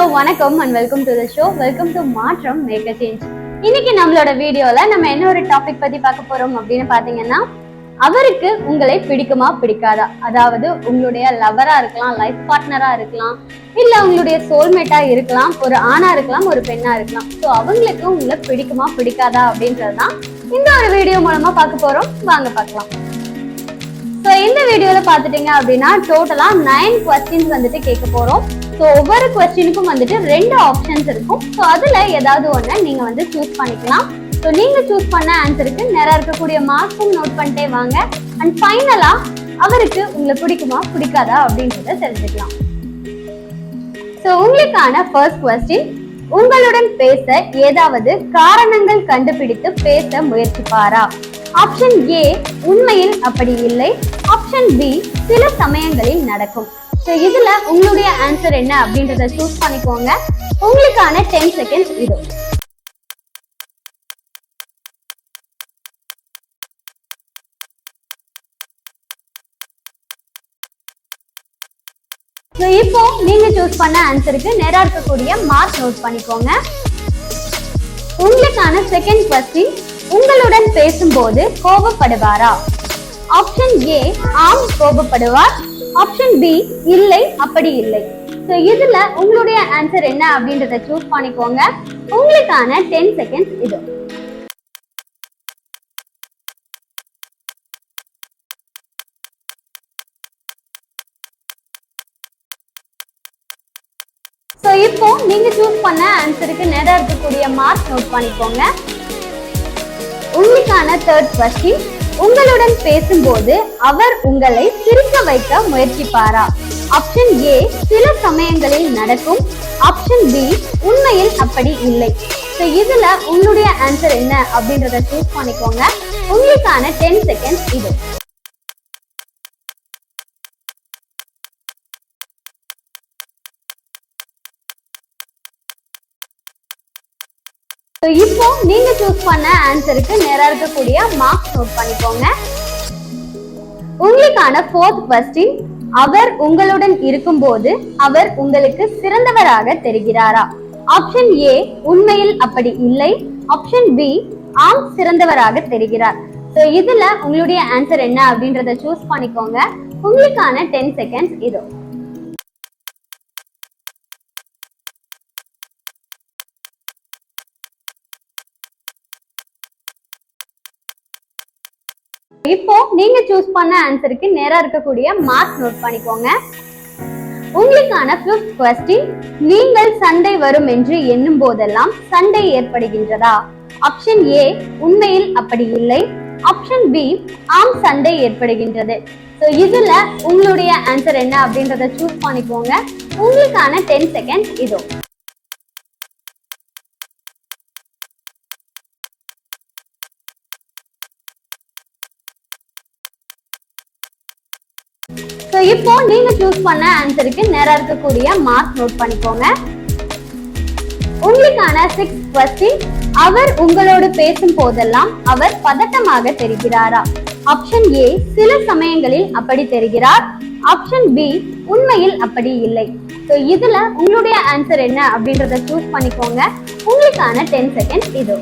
Hello வணக்கம் and welcome to the show welcome to மாற்றம் make a change இன்னைக்கு நம்மளோட வீடியோல நம்ம என்ன ஒரு டாபிக் பத்தி பார்க்க போறோம் அப்படின்னு பாத்தீங்கன்னா அவருக்கு உங்களை பிடிக்குமா பிடிக்காதா? அதாவது உங்களுடைய லவரா இருக்கலாம் லைஃப் பார்ட்னரா இருக்கலாம் இல்ல உங்களுடைய சோல்மேட்டா இருக்கலாம் ஒரு ஆணா இருக்கலாம் ஒரு பெண்ணா இருக்கலாம். ஸோ அவங்களுக்கு உங்களை பிடிக்குமா பிடிக்காதா அப்படின்றதுதான் இந்த ஒரு வீடியோ மூலமா பார்க்க போறோம். வாங்க பார்க்கலாம். இந்த வீடியோல பார்த்துட்டீங்க அப்படின்னா டோட்டலா நைன் கொஸ்டின்ஸ் வந்துட்டு கேட்க போறோம். ஸோ ஒவ்வொரு கொஸ்டினுக்கும் வந்துட்டு ரெண்டு ஆப்ஷன்ஸ் இருக்கும். ஸோ அதுல ஏதாவது ஒன்று நீங்க வந்து சூஸ் பண்ணிக்கலாம். ஸோ நீங்க சூஸ் பண்ண ஆன்சருக்கு நிறைய இருக்கக்கூடிய மார்க்ஸும் நோட் பண்ணிட்டே வாங்க. அண்ட் ஃபைனலா அவருக்கு உங்களை பிடிக்குமா பிடிக்காதா அப்படின்றத தெரிஞ்சுக்கலாம். ஸோ உங்களுக்கான ஃபர்ஸ்ட் கொஸ்டின் உங்களுடன் பேச ஏதாவது காரணங்கள் கண்டுபிடித்து பேச முயற்சிப்பாரா? ஆப்ஷன் ஏ உண்மையில் அப்படி இல்லை. ஆப்ஷன் பி சில சமயங்களில் நடக்கும். ஸோ இதுல உங்களுடைய ஆன்சர் என்ன அப்படின்றத சூஸ் பண்ணிக்கோங்க. உங்களுக்கான டென் செகண்ட்ஸ் இது. ஸோ இப்போ நீங்க சூஸ் பண்ண ஆன்சருக்கு நேராக இருக்கக்கூடிய மார்க் நோட் பண்ணிக்கோங்க. உங்களுக்கான செகண்ட் கொஸ்டின் உங்களுடன் பேசும்போது கோபப்படுவாரா ஆப்ஷன் ஏ ஆம் கோபப்படுவார். ஆப்ஷன் பி இல்லை அப்படி இல்லை. ஸோ இதுல உங்களுடைய ஆன்சர் என்ன அப்படின்றத சூஸ் பண்ணிக்கோங்க. உங்களுக்கான டென் செகண்ட்ஸ் இது. ஸோ இப்போ நீங்க சூஸ் பண்ண ஆன்சருக்கு நேரம் இருக்கக்கூடிய மார்க் நோட் பண்ணிக்கோங்க. உங்களுக்கான தேர்ட் கொஸ்டின் உங்களுடன் பேசும்போது அவர் உங்களை சிரிக்க வைக்க முயற்சிப்பாரா? ஆப்ஷன் ஏ சில சமயங்களில் நடக்கும். ஆப்ஷன் பி உண்மையில் அப்படி இல்லை. ஸோ இதுல உங்களுடைய ஆன்சர் என்ன அப்படின்றத சூஸ் பண்ணிக்கோங்க. உங்களுக்கான டென் செகண்ட்ஸ் இது. இப்போ நீங்க சூஸ் பண்ண ஆன்சருக்கு நேரா இருக்கக்கூடிய மார்க்ஸ் நோட் பண்ணிக்கோங்க. உங்களுக்கான ஃபோர்த் கொஸ்டின் அவர் உங்களுடன் இருக்கும்போது அவர் உங்களுக்கு சிறந்தவராக தெரிகிறாரா? ஆப்ஷன் ஏ உண்மையில் அப்படி இல்லை. ஆப்ஷன் பி ஆம் சிறந்தவராக தெரிகிறார். ஸோ இதுல உங்களுடைய ஆன்சர் என்ன அப்படின்றத சூஸ் பண்ணிக்கோங்க. உங்களுக்கான டென் செகண்ட்ஸ் இதோ இப்போ நீங்க சூஸ் பண்ண ஆன்சருக்கு நேரா இருக்கக்கூடிய மார்க் நோட் பண்ணிக்கோங்க. உங்களுக்கான ஃபிஃப்த் கொஸ்டின் நீங்கள் சண்டை வரும் என்று எண்ணும் போதெல்லாம் சண்டை ஏற்படுகின்றதா? ஆப்ஷன் ஏ உண்மையில் அப்படி இல்லை. ஆப்ஷன் பி ஆம் சண்டை ஏற்படுகின்றது. ஸோ இதுல உங்களுடைய ஆன்சர் என்ன அப்படின்றத சூஸ் பண்ணிக்கோங்க. உங்களுக்கான டென் செகண்ட்ஸ் இதோ. இப்போ நீங்க சூஸ் பண்ண ஆன்சருக்கு நேரா இருக்கக்கூடிய மார்க் நோட் பண்ணிக்கோங்க. உங்களுக்கான சிக்ஸ் கொஸ்டின் அவர் உங்களோடு பேசும் போதெல்லாம் அவர் பதட்டமாக தெரிகிறாரா? ஆப்ஷன் ஏ சில சமயங்களில் அப்படி தெரிகிறார். ஆப்ஷன் பி உண்மையில் அப்படி இல்லை. ஸோ இதுல உங்களுடைய ஆன்சர் என்ன அப்படின்றத சூஸ் பண்ணிக்கோங்க. உங்களுக்கான டென் செகண்ட் இதோ.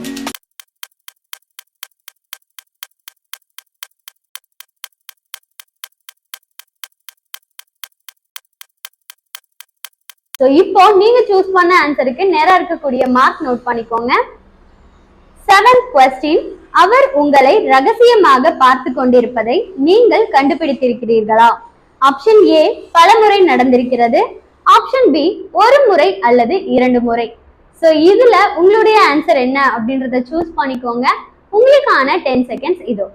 ஸோ இப்போ நீங்க சூஸ் பண்ண ஆன்சருக்கு நேரா இருக்கக்கூடிய மார்க் நோட் பண்ணிக்கோங்க. செவன்த் கொஸ்டின் அவர் உங்களை ரகசியமாக பார்த்து கொண்டிருப்பதை நீங்கள் கண்டுபிடித்திருக்கிறீர்களா? ஆப்ஷன் ஏ பல முறை நடந்திருக்கிறது. ஆப்ஷன் பி ஒரு முறை அல்லது இரண்டு முறை. ஸோ இதுல உங்களுடைய ஆன்சர் என்ன அப்படின்றத சூஸ் பண்ணிக்கோங்க. உங்களுக்கான டென் செகண்ட்ஸ் இதோ.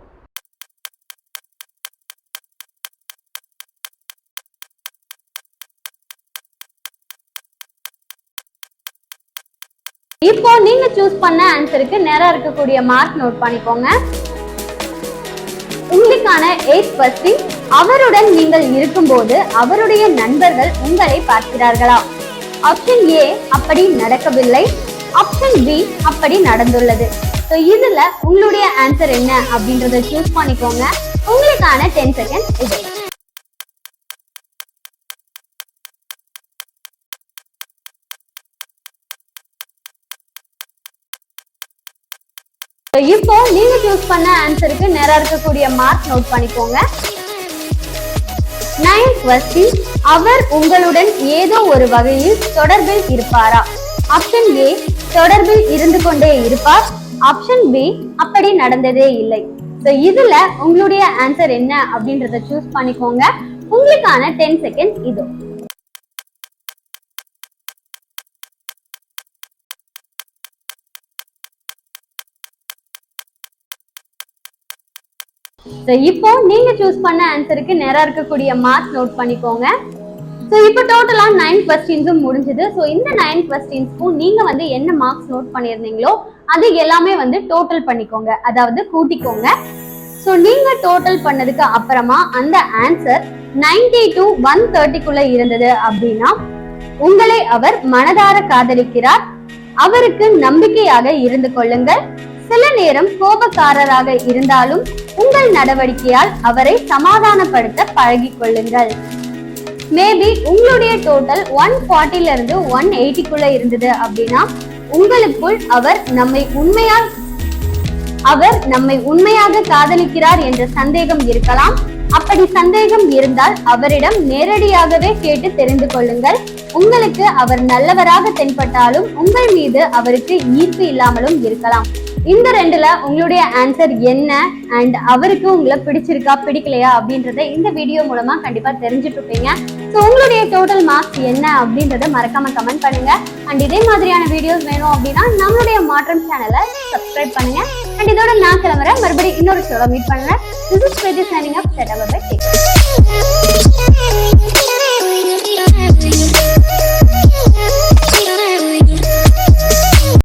இப்போ நீங்க சூஸ் பண்ண ஆன்சருக்கு நேரா இருக்கக்கூடிய மார்க் நோட் பண்ணிக்கோங்க. உங்களுக்கான எயிட் கொஸ்டின் அவருடன் நீங்கள் இருக்கும்போது அவருடைய நண்பர்கள் உங்களை பார்க்கிறார்களா? ஆப்ஷன் ஏ அப்படி நடக்கவில்லை. ஆப்ஷன் பி அப்படி நடந்துள்ளது. ஸோ இதுல உங்களுடைய ஆன்சர் என்ன அப்படின்றத சூஸ் பண்ணிக்கோங்க. உங்களுக்கான டென் செகண்ட் இது. இப்போ நீங்க சூஸ் பண்ண ஆன்சருக்கு நேரா இருக்கக்கூடிய மார்க் நோட் பண்ணிக்கோங்க. நைன் கொஸ்டின் அவர் உங்களுடன் ஏதோ ஒரு வகையில் தொடர்பில் இருப்பாரா? ஆப்ஷன் ஏ தொடர்பில் இருந்து கொண்டே இருப்பார். ஆப்ஷன் பி அப்படி நடந்ததே இல்லை. ஸோ இதுல உங்களுடைய ஆன்சர் என்ன அப்படின்றத சூஸ் பண்ணிக்கோங்க. உங்களுக்கான டென் செகண்ட்ஸ் இதோ. ஸோ இப்போ நீங்க சூஸ் பண்ண ஆன்சருக்கு நேரா இருக்கக்கூடிய மார்க் நோட் பண்ணிக்கோங்க. ஸோ இப்போ டோட்டலா நைன் கொஸ்டின்ஸும் முடிஞ்சது. ஸோ இந்த நைன் கொஸ்டின்ஸ்க்கும் நீங்க வந்து என்ன மார்க்ஸ் நோட் பண்ணியிருந்தீங்களோ அது எல்லாமே வந்து டோட்டல் பண்ணிக்கோங்க. அதாவது கூட்டிக்கோங்க. ஸோ நீங்க டோட்டல் பண்ணதுக்கு அப்புறமா அந்த ஆன்சர் நைன்டி டு ஒன் தேர்ட்டிக்குள்ள இருந்தது அப்படின்னா உங்களை அவர் மனதார காதலிக்கிறார். அவருக்கு நம்பிக்கையாக இருந்து கொள்ளுங்கள். சில நேரம் கோபக்காரராக இருந்தாலும் உங்கள் நடவடிக்கையால் அவரை சமாதானப்படுத்த பழகிக் கொள்ளுங்கள். மேபி உங்களுடைய டோட்டல் ஒன் ஃபார்ட்டில இருந்து ஒன் எயிட்டிக்குள்ள இருந்தது அப்படின்னா உங்களுக்குள் அவர் நம்மை உண்மையால் அவர் நம்மை உண்மையாக காதலிக்கிறார் என்ற சந்தேகம் இருக்கலாம். அப்படி சந்தேகம் இருந்தால் அவரிடம் நேரடியாகவே கேட்டு தெரிந்து கொள்ளுங்கள். உங்களுக்கு அவர் நல்லவராக தென்பட்டாலும் உங்கள் மீது அவருக்கு ஈர்ப்பு இல்லாமலும் இருக்கலாம். இந்த ரெண்டுல உங்களுடைய ஆன்சர் என்ன? அண்ட் அவருக்கு உங்களை பிடிச்சிருக்கா பிடிக்கலையா அப்படின்றத இந்த வீடியோ மூலமா கண்டிப்பா தெரிஞ்சுட்டு இருப்பீங்க ஸோ உங்களுடைய டோட்டல் மார்க்ஸ் என்ன அப்படின்றத மறக்காம கமெண்ட் பண்ணுங்க. அண்ட் இதே மாதிரியான வீடியோஸ் வேணும் அப்படின்னா நம்மளுடைய மாற்றம் சேனலை சப்ஸ்கிரைப் பண்ணுங்க. அண்ட் இதோட நான் கிளம்புறேன். மறுபடியும் இன்னொரு ஷோல மீட் பண்ணுறேன் this is signing up set our